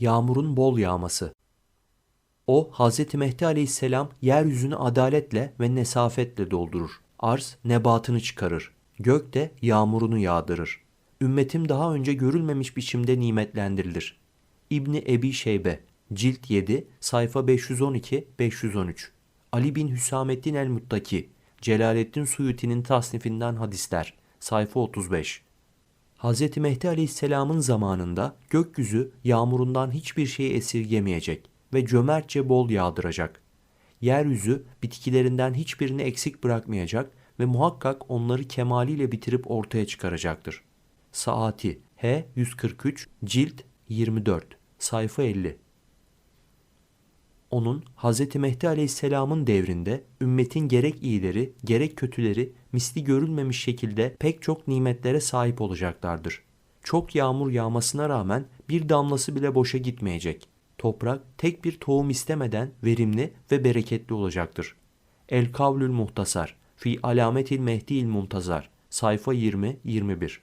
Yağmurun bol yağması. O Hz. Mehdi aleyhisselam yeryüzünü adaletle ve nesafetle doldurur. Arz nebatını çıkarır. Gök de yağmurunu yağdırır. Ümmetim daha önce görülmemiş biçimde nimetlendirilir. İbni Ebi Şeybe, Cilt 7, sayfa 512-513. Ali bin Hüsamettin el-Muttaki, Celaleddin Suyuti'nin tasnifinden hadisler, sayfa 35. Hz. Mehdi Aleyhisselam'ın zamanında gökyüzü yağmurundan hiçbir şey esirgemeyecek ve cömertçe bol yağdıracak. Yeryüzü bitkilerinden hiçbirini eksik bırakmayacak ve muhakkak onları kemaliyle bitirip ortaya çıkaracaktır. Saati H 143 Cilt 24 Sayfa 50 onun Hz. Mehdi Aleyhisselam'ın devrinde ümmetin gerek iyileri gerek kötüleri misli görülmemiş şekilde pek çok nimetlere sahip olacaklardır. Çok yağmur yağmasına rağmen bir damlası bile boşa gitmeyecek. Toprak tek bir tohum istemeden verimli ve bereketli olacaktır. El Kavlül Muhtasar Fi Alametil Mehdi'il Muntazar Sayfa 20-21